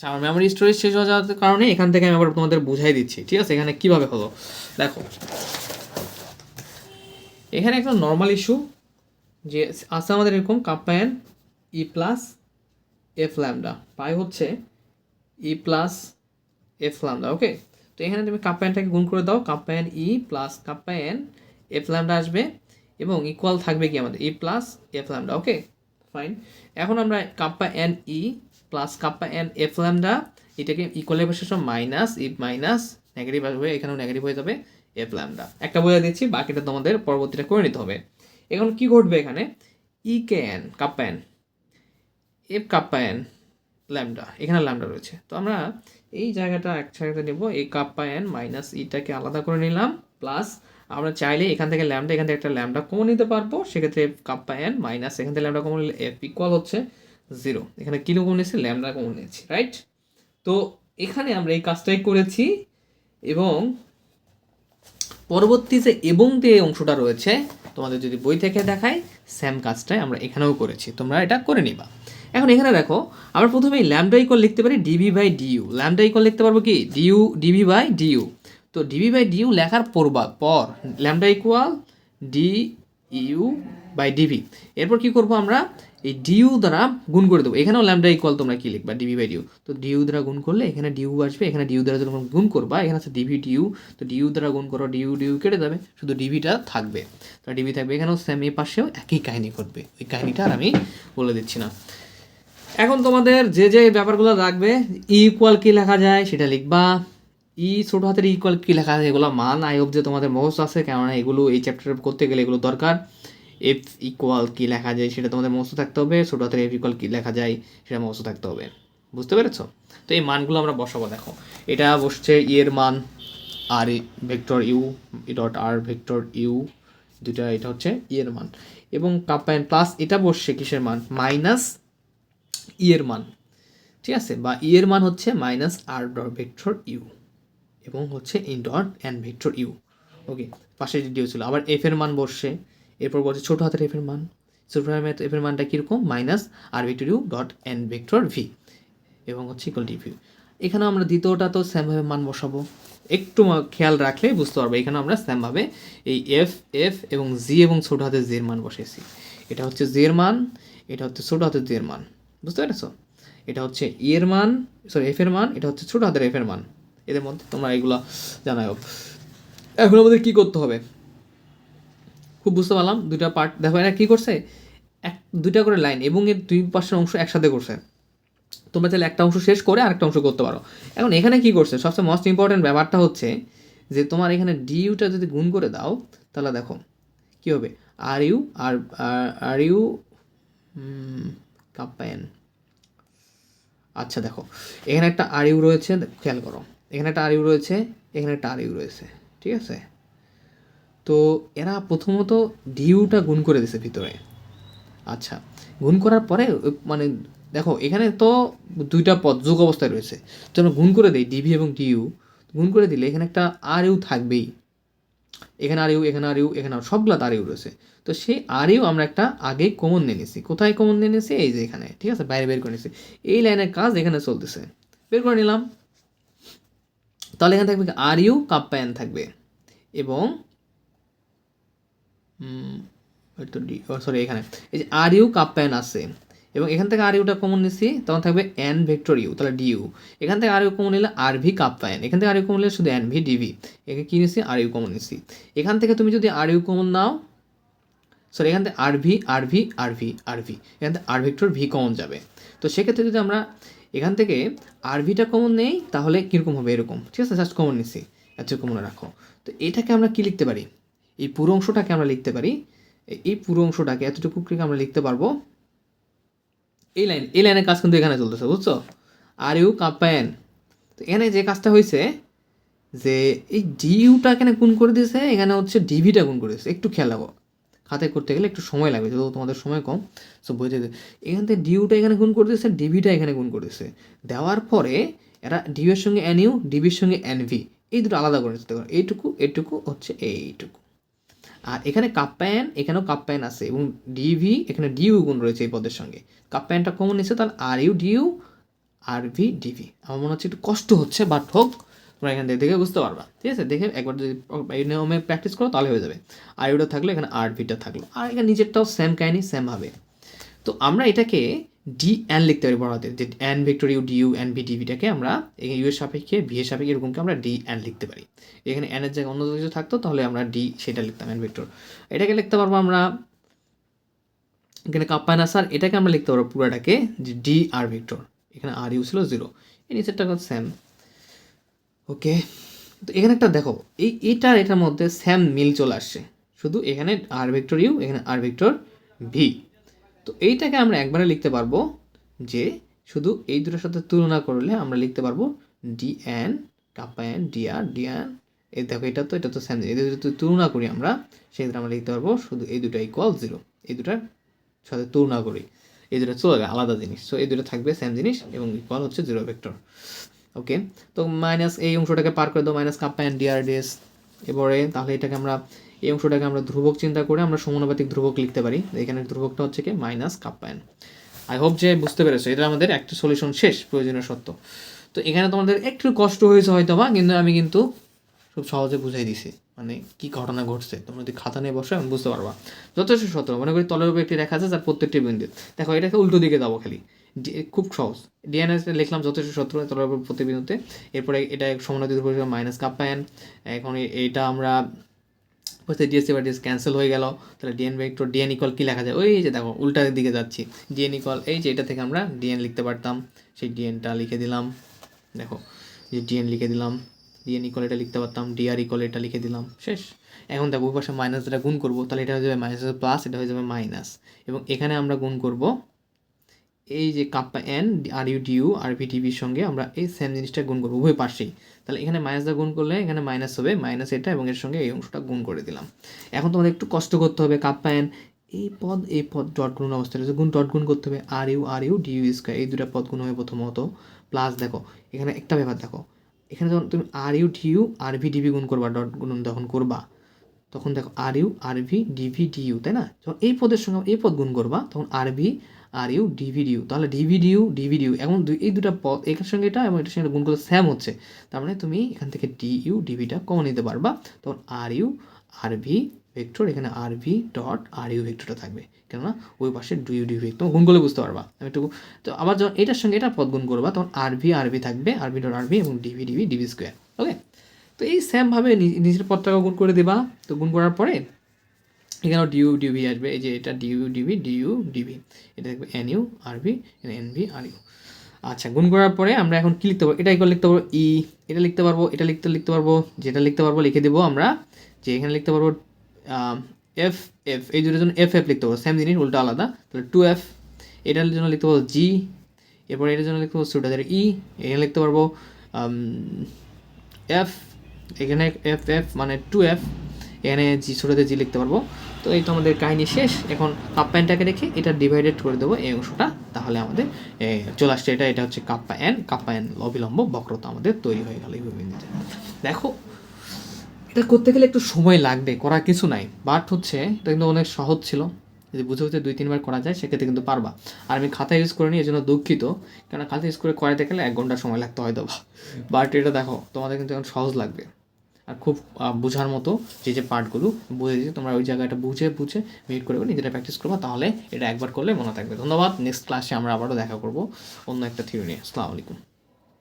আমার memory storage শেষ হয়ে যাওয়ার কারণে এখান থেকে আমি আবার তোমাদের বুঝাই দিচ্ছি, ঠিক আছে? এখানে কীভাবে হলো? দেখো। এখানে একটা নর্মাল ইস্যু যে আছে আমাদের এরকম kappa one E plus F lambda পাই হচ্ছে E plus F lambda okay তো এখানে তুমি কাপ্পায়নটাকে গুণ করে দাও kappa one E plus kappa one F lambda আসবে এবং ইকুয়াল থাকবে কি আমাদের? E plus F lambda okay fine এখন আমরা kappa N E plus kappa N F lambda এটাকে ইকুয়ালের পাশে সব মাইনাস ই মাইনাস নেগেটিভ আসবে, এখানেও নেগেটিভ হয়ে যাবে এফ ল্যামডা একটা বোঝা দিচ্ছি, বাকিটা তোমাদের পরবর্তীটা করে নিতে হবে। এখন কি ঘটবে এখানে? E K N kappa N F kappa N lambda এখানে ল্যামডা রয়েছে। তো আমরা এই জায়গাটা এক জায়গাতে নেব, এই কাপ্পা এন মাইনাস ইটাকে আলাদা করে নিলাম প্লাস আমরা চাইলে এখান থেকে ল্যামডা এখান থেকে একটা ল্যামডা কমন নিতে পারব। সেক্ষেত্রে কাপ্পা এন মাইনাস এখান থেকে ল্যামডা কমন নিলে এফ ইকুয়াল হচ্ছে। জিরো। এখানে কিলো কমন নিয়েছি ল্যামডা কমন নিয়েছি রাইট তো এখানে আমরা এই কাজটাই করেছি এবং পরবর্তী যে এবং যে অংশটা রয়েছে, তোমাদের যদি বই থেকে দেখায় স্যাম কাজটাই আমরা এখানেও করেছি। তোমরা এটা করে নিবা। এখন এখানে দেখো, আমরা প্রথমে ল্যামডা ইকুয়াল লিখতে পারি D V by D U lambda equal লিখতে পারব কি? D U D V by D U তো D V by D U লেখার পরবা পর, lambda equal D U by D V এরপর কি করব আমরা? এই ডিউ দ্বারা গুণ করে দেবো। এখানেও ল্যামডা ইকুয়াল তোমরা কি লিখবা? D V by D U তো ডিউ দ্বারা গুণ করলে এখানে ডিউ আসবে। এখানে ডিউ দ্বারা যখন গুণ করবা। এখানে আছে ডিভি ডিউ তো ডিউ দ্বারা গুণ করো ডিউ ডিউ কেটে যাবে। শুধু ডিভিটা থাকবে। তো ডিভি থাকবে। এখানেও সেম এই পাশেও একই কাহিনী ঘটবে। ওই কাহিনীটা আর আমি বলে দিচ্ছি না। এখন তোমাদের যে যে ব্যাপারগুলো রাখবে ইকুয়াল কী লেখা যায় সেটা লিখবা। ই ছোট হাতের ইকুয়াল কী লেখা যায়, এগুলো মান আই অব যে তোমাদের মুখস্থ আছে। কেননা এগুলো এই চ্যাপ্টার করতে গেলে এগুলো দরকার। এফ ইকুয়াল কী লেখা যায় সেটা তোমাদের মস্ত থাকতে হবে, ছোটো হাতের এফ ইকুয়াল কী লেখা যায় সেটা মস্ত থাকতে হবে। বুঝতে পেরেছ? তো এই মানগুলো আমরা বসাবো, দেখো। এটা বসছে ইয়ের মান R vector U dot R vector U দুটা এটা হচ্ছে ইয়ের মান। এবং কাপ্পায়ন প্লাস এটা বসছে কিসের মান? মাইনাস ইয়ের মান। ঠিক আছে? বা ইয়ের মান হচ্ছে minus R dot vector U এবং হচ্ছে in dot and vector U okay পাশে ডিও ছিল। আবার এফ এর মান বসছে। এরপর বলছে ছোটো হাতের এফ এর মান। ছোটো হাতের এফ এর মানটা কীরকম? Minus R vector U dot N vector V এবং হচ্ছে ইকুয়াল ডি ভি এখানে আমরা দ্বিতীয়টা তো সেমভাবে মান বসাবো। একটু খেয়াল রাখলে বুঝতে পারব এখানে আমরা সেমভাবে এই এফ এফ এবং জি এবং ছোটো হাতের জের মান বসেছি এটা হচ্ছে জের মান, এটা হচ্ছে ছোটো হাতের জের মান। বুঝতে পেরেছ? এটা হচ্ছে ই এর মান সরি এফ এর মান, এটা হচ্ছে ছোটো হাতের এফ এর মান। এদের মধ্যে তোমরা এগুলো জানাও এখন আমাদের কী করতে হবে? খুব বুঝতে পারলাম, দুইটা পার্ট দেখো এরা কী করছে? এক, দুইটা করে লাইন এবং এর দুই পাশের অংশ একসাথে করছে। তোমরা চাইলে একটা অংশ শেষ করে আরেকটা অংশ করতে পারো। এখন এখানে কি করছে? সবচেয়ে মোস্ট ইম্পর্টেন্ট ব্যাপারটা হচ্ছে যে তোমার এখানে ডিউটা যদি গুণ করে দাও, তাহলে দেখো, কী হবে? R U, R are you কাপ্পায়ন আচ্ছা দেখো, এখানে একটা আর ইউ রয়েছে, খেয়াল করো। এখানে একটা আর ইউ রয়েছে, এখানে একটা আর ইউ রয়েছে, ঠিক আছে? তো এরা প্রথমত ডিউটা গুণ করে দিছে ভিতরে। আচ্ছা গুণ করার পরে মানে দেখো, এখানে তো দুইটা পদ, যোগ অবস্থায় রয়েছে। তো গুণ করে দিই ডিভি এবং ডিইউ গুণ করে দিলে এখানে একটা আর ইউ থাকবেই। এখানে আর ইউ এখানে আর ইউ এখানে সবগুলো আর ইউ রয়েছে। তো সেই আর ইউ আমরা একটা আগেই কমন নিয়ে নিছি কোথায় কমন নিয়ে নিছি এই যে এখানে, ঠিক আছে? বাইরে বের করে নিছি এই লাইনের কাজ এখানে চলতেছে। বের করে নিলাম। তাহলে এখানে থাকবে আর ইউ কাপ্পায়ন থাকবে। এবং সরি এখানে। এই যে আর ইউ কাপ্পায়ন আছে, এবং এখান থেকে আর ইউটা কমন নিছি, তখন থাকবে এন ভেক্টর ইউ, তাহলে ডিউ এখান থেকে আর ইউ কমন নিলে আর ভি কাপ্পায়ন এখান থেকে আর ইউ কমন নিলে শুধু এন ভি ডিভি এখানে কী নিছি? আর ইউ কমন নিছি। এখান থেকে তুমি যদি আর ইউ কমন নাও সরি এখান থেকে R V R V R V R V, এখান থেকে আর ভেক্টর ভি কমন যাবে। তো সেক্ষেত্রে যদি আমরা এখান থেকে আর ভিটা কমন নেই, তাহলে কীরকম হবে? এরকম। ঠিক আছে জাস্ট কমন নিছি। এত কমন রাখো। তো এটাকে আমরা কি লিখতে পারি? এই পুরো অংশটাকে আমরা লিখতে পারি। এই পুরো অংশটাকে এতটুকু আমরা লিখতে পারব। এই লাইন, এই লাইনের কাজ কিন্তু এখানে চলতেছে, বুঝছ? আর ইউ কাপ্পায়ন তো এখানে যে কাজটা হয়েছে, যে এই ডিউটা এখানে গুণ করে দিয়েছে, এখানে হচ্ছে ডিভিটা গুণ করে দিয়েছে। একটু খেয়াল রাখো। খাতে করতে গেলে একটু সময় লাগবে যেহেতু তোমাদের সময় কম। সো বুঝে দিতে এখান থেকে ডিউটা এখানে গুণ করে দিয়েছে, ডিভিটা এখানে গুণ করে দিয়েছে। দেওয়ার পরে এরা ডিউ এর সঙ্গে এন ইউ ডিভির সঙ্গে এন ভি এই দুটো আলাদা করে দিতে পারো। এইটুকু এটুকু হচ্ছে এইটুকু। আর এখানে কাপ্পায়ন এখানেও কাপ্পায়ন আছে এবং ডিভি এখানে ডিউ গুণ রয়েছে এই পদের সঙ্গে। কাপ্পায়নটা কমন নিচ্ছে, তাহলে R U D U R V D V আমার মনে হচ্ছে একটু কষ্ট হচ্ছে বাট হোক, তোমরা এখান থেকে দেখে বুঝতে পারবা। ঠিক আছে? দেখে একবার যদি এই নিয়মে প্র্যাকটিস করো, তাহলে হয়ে যাবে। আর ইউটা থাকল, এখানে আর ভিটা থাকল। আর এখানে নিজেরটাও সেম কাহিনি সেম হবে তো আমরা এটাকে ডি এন লিখতে পারি বড় হাতে যে N vector U D U N V ডিভিটাকে আমরা ইউ এর সাপেক্ষে ভি এর সাপেক্ষে এরকমকে আমরা ডি এন লিখতে পারি। এখানে এন এর জায়গায় অন্য কিছু থাকতো, তাহলে আমরা ডি সেটা লিখতাম এন ভেক্টর এটাকে লিখতে পারব আমরা এখানে কাপ্পায়ন আসার এটাকে আমরা লিখতে পারব পুরোটাকে যে ডি আর ভেক্টর এখানে আর ইউ ছিল জিরো এই নিচেরটা সেম ওকে, তো এখানে একটা দেখো, এই এটা এটার মধ্যে স্যাম মিল চলে আসছে। শুধু এখানে আর ভেক্টর ইউ এখানে আর ভেক্টর ভি তো এইটাকে আমরা একবারে লিখতে পারব যে শুধু এই দুটোর সাথে তুলনা করলে আমরা লিখতে পারব D N kappa N D R D N এই দেখো, এটা তো এটা তো এই দুটো যদি তুলনা করি আমরা সেক্ষেত্রে আমরা লিখতে পারব শুধু এই দুটো ইকুয়াল জিরো এই দুটার সাথে তুলনা করি। এই দুটো চলে গেলে, আলাদা জিনিস। সো এই দুটো থাকবে সেম জিনিস এবং ইকুয়াল হচ্ছে জিরো ভেক্টর ওকে তো মাইনাস এই অংশটাকে পার করে দাও মাইনাস কাপ্পা অ্যান্ড ডিআরডিএস এবারে তাহলে এটাকে আমরা এই অংশটাকে আমরা ধ্রুবক চিন্তা করে আমরা সমানুপাতিক ধ্রুবক লিখতে পারি। এখানে ধ্রুবকটা হচ্ছে কি? Minus kappa N I hope যে বুঝতে পেরেছ, এটা আমাদের একটা সলিউশন শেষ, প্রয়োজনীয় সত্য। তো এখানে তোমাদের একটু কষ্ট হয়েছে হয়তো বা, কিন্তু আমি কিন্তু খুব সহজে বুঝাই দিছি। মানে কি ঘটনা ঘটছে? তোমরা যদি খাতা নিয়ে বসো, আমি বুঝতে পারবা। যথেষ্ট সত্য। মনে করি তলের উপর একটি রেখা আছে, যার প্রত্যেকটি বিন্দু দেখো, এটাকে উল্টো দিকে যাব খালি। খুব সহজ। ডিএনএস লিখলাম যথেষ্ট সত্য, তলের উপর প্রতি বিন্দুতে। এরপরে এটা সমানুপাতিক মাইনাস কাপ্পা এন এখন এ- এইটা আমরা বলতে ডিএসসি বা ডিএস ক্যান্সেল হয়ে গেল, তাহলে D N vector D N equal কী লেখা যায়? ওই যে দেখো উল্টার দিকে যাচ্ছি। ডিএন ইকুয়াল এই যে এটা থেকে আমরা ডিএন লিখতে পারতাম। সেই ডিএনটা লিখে দিলাম। দেখো, যে ডিএন লিখে দিলাম ডিএন ইকুয়াল এটা লিখতে পারতাম ডিআর ইকুয়াল এটা লিখে দিলাম, শেষ। এখন দেখো, ওই পাশে মাইনাস যেটা গুণ করব, তাহলে এটা হয়ে যাবে মাইনাস প্লাস এটা হয়ে যাবে মাইনাস এবং এখানে আমরা গুণ করব এই যে kappa N, R U D U R V টিভির সঙ্গে আমরা এই সেম জিনিসটা গুণ করব উভয় পাশেই তাহলে এখানে মাইনাস দা গুণ করলে এখানে মাইনাস হবে মাইনাস এটা এবং এর সঙ্গে এই অংশটা গুণ করে দিলাম। এখন তোমাদের একটু কষ্ট করতে হবে, কাপ্পা এন, এই পদ এই পদ ডট গুণ অবস্থায় রয়েছে, গুণ ডট গুণ করতে হবে, R U R U D U square, এই দুটা পদ গুণ হবে প্রথমত। প্লাস দেখো, এখানে একটা ব্যাপার দেখো, এখানে যখন তুমি R U D U R V D V গুণ করবা, ডট গুণ যখন করবা, তখন দেখো R U, R V D V D U তাই না? যখন এই পদের সঙ্গে এই পদ গুণ করবা, তখন আর ভি আর ইউ ডিভিডিউ তাহলে ডিভিডিউ ডিভিডিউ ডিভি ডিউ এখন দুই- এই দুটো পদ এটার সঙ্গে এটা এবং এটার সঙ্গে গুণ করলে স্যাম হচ্ছে। তার মানে তুমি এখান থেকে ডি ইউ ডিভিটা কমন নিতে পারবা। তখন R U, R V vector, এখানে R V dot, R U ভেক্টরটা থাকবে। কেননা ওই পাশে ডু ইউ ডি ভেক্টর, গুণ করলে বুঝতে পারবা। আমি একটু তো আবার যখন এটার সঙ্গে এটা পদ গুণ করবা, তখন আর ভি আর ভি থাকবে। R V dot, R V এবং D V D V D V square. Okay? তো এই সেমভাবে নিজের পদটাকে গুণ করে দেবা। তো গুণ করার পরে এখানেও ডিউ ডিভি আসবে। এই যে এটা ডিউ ডিভি ডিউ ডিভি এটা দেখবে N U R V N V R U আচ্ছা গুণ করার পরে আমরা এখন কি লিখতে পারব? এটা ইকুয়াল লিখতে পারব? ই এটা লিখতে পারব, এটা লিখতে লিখতে পারব, যেটা লিখতে পারব লিখে দেবো আমরা যে এখানে লিখতে পারব এফ এফ এই দুটোর জন্য এফ এফ লিখতে পারব। সেম জিনিস, উল্টা আলাদা। তাহলে টু এফ এটার জন্য লিখতে পারব জি এরপর এটার জন্য লিখতে পারব সুটাদের ই এখানে লিখতে পারব এফ এখানে এফ এফ মানে টু এফ এখানে জি সুটাতে জি লিখতে পারব। তো এই তো আমাদের কাহিনী শেষ। এখন কাপ প্যানটাকে রেখে এটা ডিভাইডেড করে দেবো এই অংশটা। তাহলে আমাদের চলে আসছে এটা এটা হচ্ছে কাপ্পা এন কাপ্পা এন অবিলম্ব বক্রতা আমাদের তৈরি হয়ে গেল এইভাবে দেখো, এটা করতে গেলে একটু সময় লাগবে, করার কিছু নাই। বাট হচ্ছে, এটা কিন্তু অনেক সহজ ছিল। যদি বুঝে বুঝে দুই, তিনবার করা যায়, সেক্ষেত্রে কিন্তু পারবা। আর আমি খাতা ইউজ করে নিই এই জন্য দুঃখিত। কেন খাতা ইউজ করে করাতে গেলে এক ঘণ্টা সময় লাগতো হয়তো বাট এটা দেখো, তোমাদের কিন্তু এখন সহজ লাগবে। খুব বোঝার মতো যে যে পার্টগুলো বুঝে দিচ্ছে তোমরা ওই জায়গাটা বুঝে বুঝে মিট করে নিজেরা প্র্যাকটিস করব, তাহলে এটা একবার করলে মনে থাকবে। ধন্যবাদ। নেক্সট ক্লাসে আমরা আবারও দেখা করব অন্য একটা থিওরি নিয়ে। আসসালামু আলাইকুম।